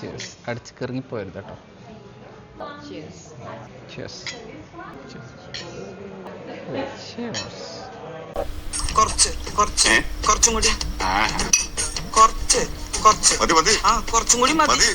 Cheers അടിച്ച് കിറങ്ങിപ്പോരുത് കേട്ടോ. കുറച്ച് കുറച്ച്? കുറച്ചും കൂടി. കുറച്ച് കുറച്ച്. മതി മതി. ആ കുറച്ചും കൂടി മതി. മതി.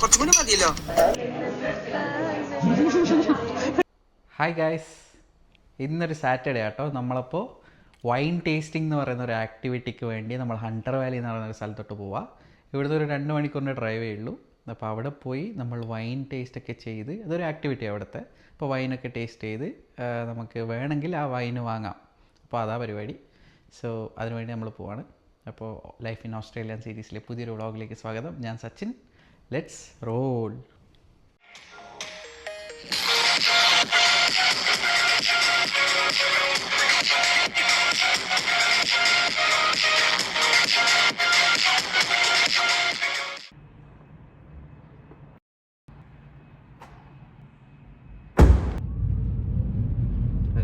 കുറച്ചും കൂടി മതിയല്ലോ. ഹായ് ഗായ്സ് ഇന്നൊരു സാറ്റർഡേ ആട്ടോ. നമ്മളപ്പോൾ വൈൻ ടേസ്റ്റിംഗ് എന്ന് പറയുന്ന ഒരു ആക്ടിവിറ്റിക്ക് വേണ്ടി നമ്മൾ ഹണ്ടർ വാലി എന്ന് പറയുന്ന ഒരു സ്ഥലത്തോട്ട് പോവാം. ഇവിടുന്ന് ഒരു രണ്ട് മണിക്കൂറിന്റെ ഡ്രൈവേ ഉള്ളൂ അപ്പോൾ അവിടെ പോയി നമ്മൾ വൈൻ ടേസ്റ്റ് ഒക്കെ ചെയ്ത് അതൊരു ആക്ടിവിറ്റി അവിടുത്തെ. അപ്പോൾ വൈനൊക്കെ ടേസ്റ്റ് ചെയ്ത് നമുക്ക് വേണമെങ്കിൽ ആ വൈന് വാങ്ങാം. അപ്പോൾ അതാ പരിപാടി. സോ അതിനുവേണ്ടി നമ്മൾ പോവാണ്. അപ്പോൾ ലൈഫ് ഇൻ ഓസ്ട്രേലിയൻ സീരീസിലെ പുതിയൊരു വ്ളോഗിലേക്ക് സ്വാഗതം. ഞാൻ സച്ചിൻ. ലെറ്റ്സ് റോൾ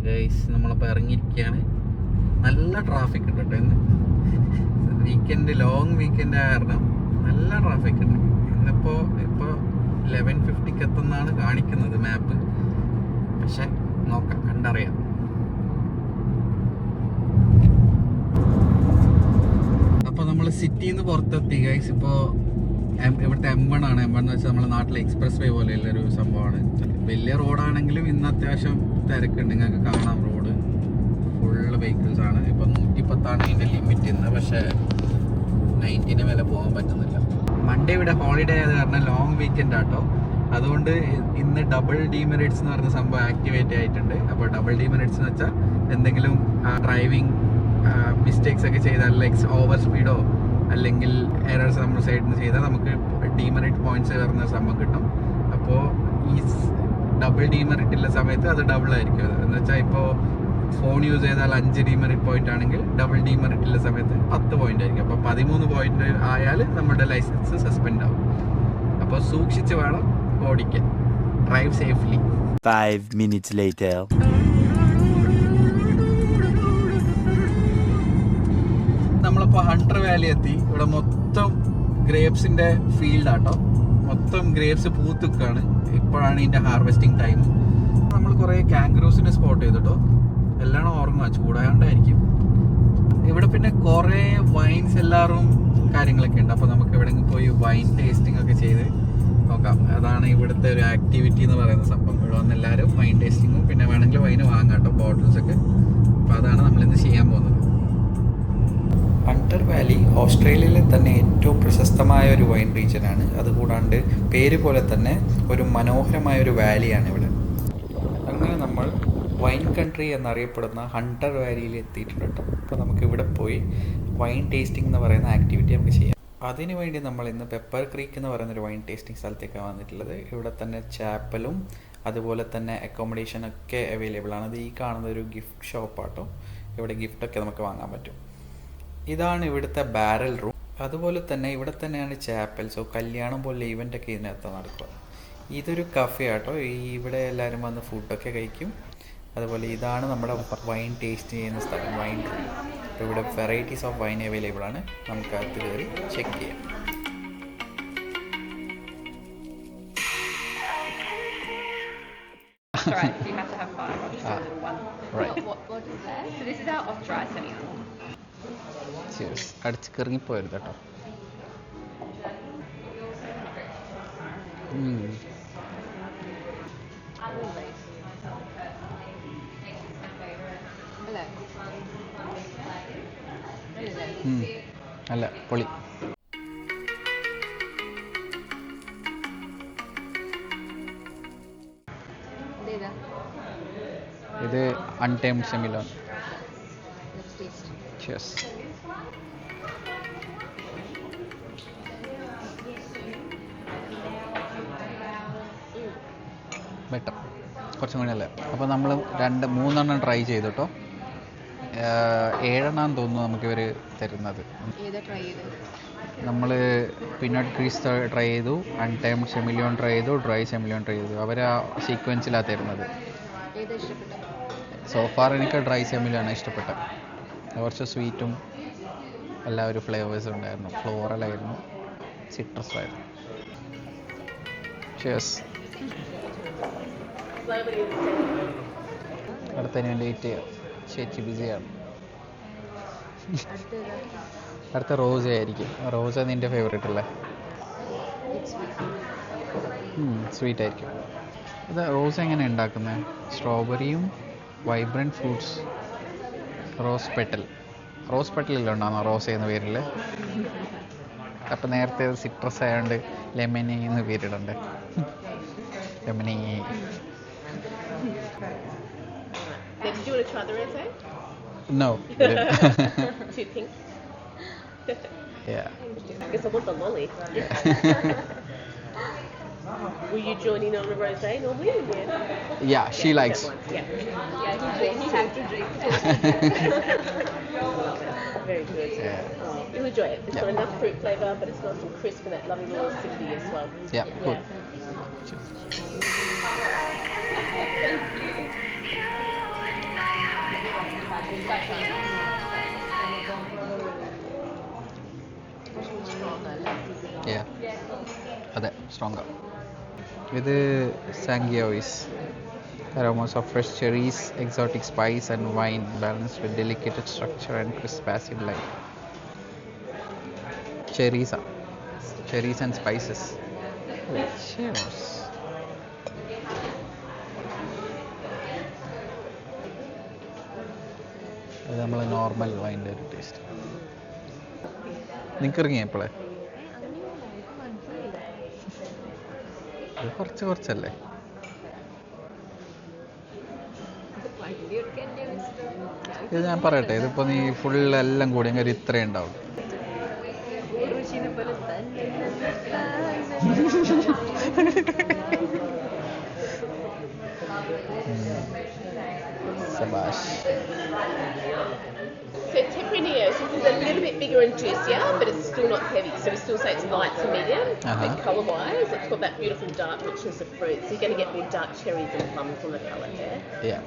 ഗൈസ് നമ്മളപ്പോൾ ഇറങ്ങിയിരിക്കുകയാണ്. നല്ല ട്രാഫിക് ഉണ്ട് കേട്ടോ ഇന്ന്. വീക്കെൻഡ് ലോങ് വീക്കെൻഡ് കാരണം നല്ല ട്രാഫിക് ഉണ്ട്. ഇന്നിപ്പോൾ ഇപ്പോൾ ലെവൻ ഫിഫ്റ്റിക്ക് എത്തുന്നതാണ് കാണിക്കുന്നത് മാപ്പ് പക്ഷെ നോക്കാം കണ്ടറിയാം. അപ്പോൾ നമ്മൾ സിറ്റിയിൽ നിന്ന് പുറത്തെത്തി ഗൈസ് ഇപ്പോൾ ഇവിടുത്തെ എം വൺ ആണ്. എം വൺ എന്ന് വെച്ചാൽ നമ്മുടെ നാട്ടിലെ എക്സ്പ്രസ് വേ പോലെയുള്ള ഒരു സംഭവമാണ്. വലിയ റോഡാണെങ്കിലും ഇന്ന് അത്യാവശ്യം തിരക്കുണ്ട്. നിങ്ങൾക്ക് കാണാം റോഡ് ഫുള്ള് വെഹിക്കിൾസ് ആണ്. ഇപ്പം നൂറ്റി പത്താണ് ഇതിന്റെ ലിമിറ്റ് ഇന്ന്. പക്ഷേ നയന്റിന് മേലെ പോകാൻ പറ്റുന്നില്ല. മൺഡേ ഇവിടെ ഹോളിഡേ ആയത് കാരണം ലോങ് വീക്കെൻഡ് ആട്ടോ. അതുകൊണ്ട് ഇന്ന് ഡബിൾ ഡിമെറിറ്റ്സ് എന്ന് പറഞ്ഞ സംഭവം ആക്ടിവേറ്റ് ആയിട്ടുണ്ട്. അപ്പോൾ ഡബിൾ ഡിമെറിറ്റ്സ് എന്ന് വെച്ചാൽ എന്തെങ്കിലും ഡ്രൈവിംഗ് മിസ്റ്റേക്സ് ഒക്കെ ചെയ്താൽ ലൈക്സ് ഓവർ സ്പീഡോ അല്ലെങ്കിൽ എറേഴ്സ് നമ്മൾ സൈഡിൽ നിന്ന് ചെയ്താൽ നമുക്ക് ഡിമെറിറ്റ് പോയിന്റ്സ് വരുന്ന സംഭവം കിട്ടും. അപ്പോൾ ഈ ഡബിൾ ഡീമർ ഉള്ള സമയത്ത് അത് ഡബിൾ ആയിരിക്കും അത്. എന്ന് വെച്ചാൽ ഇപ്പോൾ ഫോൺ യൂസ് ചെയ്താൽ അഞ്ച് ഡീമർ പോയിന്റ് ആണെങ്കിൽ ഡബിൾ ഡീമർ ഉള്ള സമയത്ത് പത്ത് പോയിന്റ് ആയിരിക്കും. അപ്പോൾ പതിമൂന്ന് പോയിന്റ് ആയാൽ നമ്മുടെ ലൈസൻസ് സസ്പെൻഡ് ആവും. അപ്പോൾ സൂക്ഷിച്ച് വേണം ഓടിക്കാൻ. Drive safely five minutes later. നമ്മളിപ്പോൾ ഹണ്ടർ വാലി എത്തി. ഇവിടെ മൊത്തം ഗ്രേപ്സിന്റെ ഫീൽഡ് ആട്ടോ. മൊത്തം ഗ്രേപ്സ് പൂത്തുക്കാണ്. ഇപ്പോഴാണ് ഇതിന്റെ ഹാർവെസ്റ്റിംഗ് ടൈം നമ്മൾ കുറേ കാങ്ക്രൂസിനെ സ്പോട്ട് ചെയ്തിട്ടോ. എല്ലാം ഓർമ്മ ചൂടായോണ്ടായിരിക്കും. ഇവിടെ പിന്നെ കുറേ വൈൻസ് എല്ലാവരും കാര്യങ്ങളൊക്കെ ഉണ്ട്. അപ്പോൾ നമുക്ക് എവിടെയെങ്കിലും പോയി വൈൻ ടേസ്റ്റിംഗ് ഒക്കെ ചെയ്ത് നോക്കാം. അതാണ് ഇവിടുത്തെ ഒരു ആക്ടിവിറ്റി എന്ന് പറയുന്ന സംഭവം. ഇവിടെ വന്ന് എല്ലാവരും വൈൻ ടേസ്റ്റിങ്ങും പിന്നെ വേണമെങ്കിൽ വൈന് വാങ്ങാം കേട്ടോ ബോട്ടിൽസ് ഒക്കെ. അപ്പോൾ അതാണ് നമ്മളിന്ന് ചെയ്യാൻ പോകുന്നത്. ഹണ്ടർ വാലി ഓസ്ട്രേലിയയിലെ തന്നെ ഏറ്റവും പ്രശസ്തമായ ഒരു വൈൻ റീജിയനാണ് അതുകൂടാണ്ട് പേര് പോലെ തന്നെ ഒരു മനോഹരമായ ഒരു വാലിയാണ് ഇവിടെ. അങ്ങനെ നമ്മൾ വൈൻ കൺട്രി എന്നറിയപ്പെടുന്ന ഹണ്ടർ വാലിയിൽ എത്തിയിട്ടുണ്ട് കേട്ടോ. അപ്പോൾ നമുക്ക് ഇവിടെ പോയി വൈൻ ടേസ്റ്റിംഗ് എന്ന് പറയുന്ന ആക്ടിവിറ്റി നമുക്ക് ചെയ്യാം. അതിനുവേണ്ടി നമ്മൾ ഇന്ന് പെപ്പർ ക്രീക്ക് എന്ന് പറയുന്ന ഒരു വൈൻ ടേസ്റ്റിംഗ് സ്ഥലത്തേക്കാണ് വന്നിട്ടുള്ളത്. ഇവിടെ തന്നെ ചാപ്പലും അതുപോലെ തന്നെ അക്കോമഡേഷൻ ഒക്കെ അവൈലബിൾ ആണ്. അത് ഈ കാണുന്ന ഒരു ഗിഫ്റ്റ് ഷോപ്പാട്ടോ ഇവിടെ ഗിഫ്റ്റൊക്കെ നമുക്ക് വാങ്ങാൻ പറ്റും. ഇതാണ് ഇവിടുത്തെ ബാരൽ റൂം അതുപോലെ തന്നെ ഇവിടെ തന്നെയാണ് ചാപ്പൽ സോ കല്യാണം പോലെ ഇവന്റ് ഒക്കെ ഇതിനകത്ത് നടക്കുക. ഇതൊരു കഫേ ആട്ടോ. ഈ ഇവിടെ എല്ലാവരും വന്ന് ഫുഡൊക്കെ കഴിക്കും. അതുപോലെ ഇതാണ് നമ്മുടെ വൈൻ ടേസ്റ്റ് ചെയ്യുന്ന സ്ഥലം വൈൻ റൂം അപ്പോൾ ഇവിടെ വെറൈറ്റീസ് ഓഫ് വൈൻ അവൈലബിൾ ആണ്. നമുക്ക് അകത്ത് കയറി ചെക്ക് ചെയ്യാം. Right, you have to have five. I'll just Ah, one. right. What, what, what is there? So this is our off dry semi അടിച്ച് കിറങ്ങിപ്പോരുത് കേട്ടോ. അല്ല പൊളി. ഇത് അൺടൈം സെമിലോൺ Let's ബെറ്റർ കുറച്ചും കൂടി അല്ലേ അപ്പോൾ നമ്മൾ രണ്ട് മൂന്നെണ്ണം ട്രൈ ചെയ്തു കേട്ടോ ഏഴെണ്ണം തോന്നുന്നു നമുക്ക് ഇവർ തരുന്നത് നമ്മൾ പിന്നോട്ട് ക്രീസ് ട്രൈ ചെയ്തു. അൺടൈം സെമിലിയോൺ ട്രൈ ചെയ്തു. ഡ്രൈ സെമിലിയോൺ ട്രൈ ചെയ്തു. അവർ ആ സീക്വൻസിലാണ് തരുന്നത് സോഫാർ എനിക്ക് ഡ്രൈ സെമിലാണ് ഇഷ്ടപ്പെട്ടത്. കുറച്ച് സ്വീറ്റും എല്ലാ ഒരു ഫ്ലേവേഴ്സും ഉണ്ടായിരുന്നു. ഫ്ലോറലായിരുന്നു സിട്രസ് ആയിരുന്നു. ചേഴ്സ് അടുത്തതിന് ചെയ്യാം ചേച്ചി ബിസിയാണ്. അടുത്ത റോസ ആയിരിക്കും. റോസ നിന്റെ ഫേവറേറ്റ് അല്ലേ? സ്വീറ്റ് ആയിരിക്കും. ഇത് റോസ് എങ്ങനെ ഉണ്ടാക്കുന്നത് സ്ട്രോബെറിയും vibrant fruits rose petal rose പെട്ടലില്ല ഉണ്ടാകുന്ന റോസ എന്ന പേരിൽ അപ്പം നേരത്തെ സിട്രസ് ആയതുകൊണ്ട് ലെമനി എന്ന് പേരിടണ്ടേ? Lemony Now, did you want to try the rosé? No Too pink. yeah I guess I want the lolly. Were you joining on the rosé normally? Yeah. yeah she likes That one, Yeah. You have to drink. Very good. Yeah. Oh, you'll enjoy it. It's Yeah. got enough fruit flavour, but it's nice and crisp and that lovely little acidity as well. yeah good yeah അതെ strong ഇത് സാങ്കിയോയിസ് aromas of fresh cherries, exotic spice and wine balanced with delicate structure and crisp acid light. Cherries, ah. cherries and spices. Cheers. അത് നമ്മൾ normal വൈന്റെ ഒരു taste നിങ്ങൾക്ക് ഇറങ്ങിയ എപ്പോഴേ കുറച്ച് കുറച്ചല്ലേ? ഇത് ഞാൻ പറയട്ടെ ഇതിപ്പോ നീ ഫുൾ എല്ലാം കൂടി അങ്ങനെ ഇത്രയും ഉണ്ടാവും. روشين So Tempranillo, so this is a little bit bigger and juicier, but it's still not heavy. So we still say it's light to medium, uh-huh. but colour-wise, it's got that beautiful dark richness of fruit. So you're going to get more dark cherries and plums on the colour there. Yeah.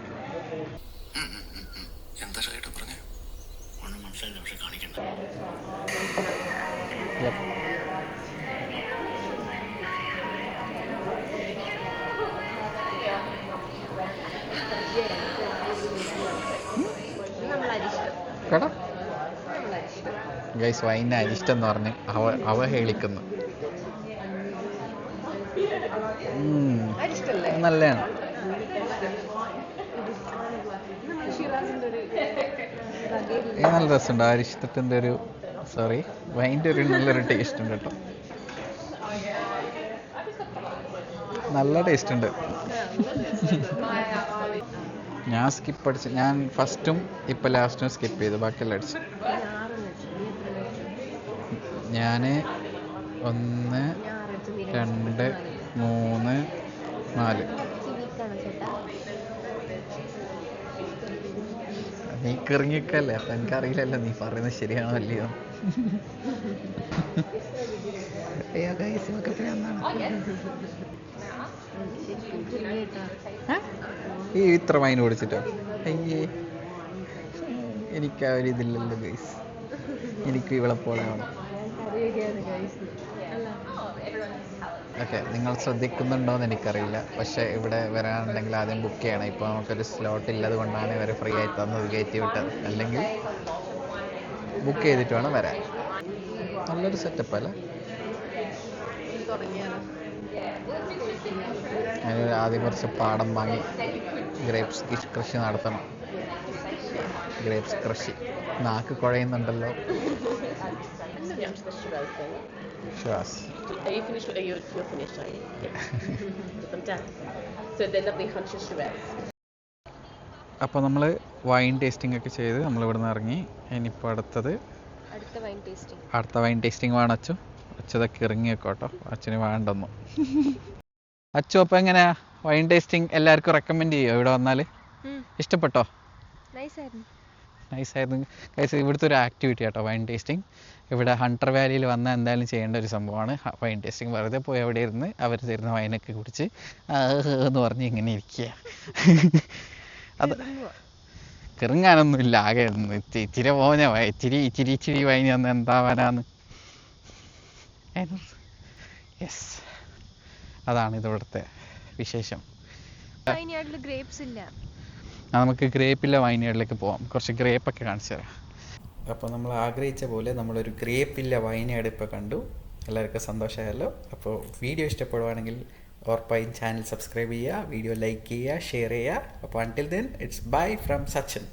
ഒന്നും മനസ്സിലായില്ല പക്ഷെ കാണിക്കണ്ട. കേട്ടോ guys വൈന്റെ അരിഷ്ടം എന്ന് പറഞ്ഞ് അവ അവഹേളിക്കുന്നു നല്ലതാണ് ഇത് നല്ല രസമുണ്ട്. അരിഷ്ടത്തിന്റെ ഒരു സോറി വൈന്റെ ഒരു നല്ലൊരു ടേസ്റ്റ് ഉണ്ട് കേട്ടോ. നല്ല ടേസ്റ്റ് ഉണ്ട്. ഞാൻ സ്കിപ്പ് അടിച്ച് ഞാൻ ഫസ്റ്റും ഇപ്പം ലാസ്റ്റും സ്കിപ്പ് ചെയ്തു. ബാക്കിയെല്ലാം അടിച്ചു. ഞാൻ ഒന്ന് രണ്ട് മൂന്ന് നാല്. നീ കിറങ്ങിക്കല്ലേ എനിക്ക് എനിക്കറിയില്ലല്ലോ നീ പറയുന്നത് ശരിയാണോ അല്ലയോ? ഈ ഇത്ര മൈൻ ഓടിച്ചിട്ടോ എനിക്ക് ആ ഒരു ഇതില്ലല്ലോ ഗൈസ്. എനിക്ക് ഇവളെ പോലെ വേണം ഓക്കെ നിങ്ങൾ ശ്രദ്ധിക്കുന്നുണ്ടോയെന്ന് എനിക്കറിയില്ല. പക്ഷേ ഇവിടെ വരാനുണ്ടെങ്കിൽ ആദ്യം ബുക്ക് ചെയ്യണം. ഇപ്പോൾ നമുക്കൊരു സ്ലോട്ട് ഇല്ലത് കൊണ്ടാണ് ഇവർ ഫ്രീ ആയി തന്നത് കയറ്റി വിട്ടത് അല്ലെങ്കിൽ ബുക്ക് ചെയ്തിട്ട് വേണം വരാൻ. നല്ലൊരു സെറ്റപ്പ് അല്ലേ? ആദ്യം കുറച്ച് പാടം വാങ്ങി ഗ്രേപ്സ് കൃഷി നടത്തണം. ഗ്രേപ്സ് കൃഷി. നാക്ക് കുഴയുന്നുണ്ടല്ലോ. Shiraz then. ശ്വാസ് Are you finished? Are you, you're finished, are you? Yeah. I'm done. So then the conscious Shiraz. അപ്പോൾ നമ്മൾ വൈൻ ടേസ്റ്റിംഗ് ഒക്കെ ചെയ്ത് നമ്മൾ ഇവിടെ നിന്ന് ഇറങ്ങി ഇനിയിപ്പോൾ അടുത്തത് അടുത്ത വൈൻ ടേസ്റ്റിംഗ് അടുത്ത വൈൻ ടേസ്റ്റിംഗ് വേണം അച്ചു അച്ഛതൊക്കെ ഇറങ്ങി വെക്കോട്ടോ അച്ഛന് വേണ്ടെന്നു അച്ചു അപ്പോൾ എങ്ങനെയാ വൈൻ ടേസ്റ്റിംഗ് എല്ലാവർക്കും റെക്കമെൻഡ് ചെയ്യുമോ ഇവിടെ വന്നാൽ ഇഷ്ടപ്പെട്ടോ നൈസ് ആയിരുന്നു നൈസായിരുന്നു ഗൈസ് ഇവിടുത്തെ ഒരു ആക്ടിവിറ്റി കേട്ടോ വൈൻ ടേസ്റ്റിംഗ് ഇവിടെ ഹണ്ടർ വാലിയിൽ വന്നാൽ എന്തായാലും ചെയ്യേണ്ട ഒരു സംഭവമാണ്. വൈൻ ടേസ്റ്റിംഗ് വെറുതെ പോയി അവിടെ ഇരുന്ന് അവർ തരുന്ന വൈനൊക്കെ കുടിച്ച് എന്ന് പറഞ്ഞ് ഇങ്ങനെ ഇരിക്കുക അത് കിറങ്ങാനൊന്നും ഇല്ല ആകെ ഇത്തിരി ഇച്ചി- ഇച്ചിരി പോഞ്ഞ വയ- ഇച്ചിരി ഇച്ചിരി വൈൻ വന്ന് എന്താവാനാന്ന് യെസ് അതാണ് ഇതിവിടുത്തെ വിശേഷം. ഗ്രേപ്സ് ഇല്ല. നമുക്ക് ഗ്രേപ്പിലെ വൈനേഡിലേക്ക് പോവാം. കുറച്ച് ഗ്രേപ്പൊക്കെ കാണിച്ചു തരാം. അപ്പോൾ നമ്മൾ ആഗ്രഹിച്ച പോലെ നമ്മളൊരു ഗ്രേപ്പില്ല വൈനേഡ് ഇപ്പോൾ കണ്ടു. എല്ലാവർക്കും സന്തോഷമായല്ലോ. അപ്പോൾ വീഡിയോ ഇഷ്ടപ്പെടുവാണെങ്കിൽ ഉറപ്പായും ചാനൽ സബ്സ്ക്രൈബ് ചെയ്യുക വീഡിയോ ലൈക്ക് ചെയ്യുക ഷെയർ ചെയ്യുക. അപ്പോൾ until then it's bye from Sachin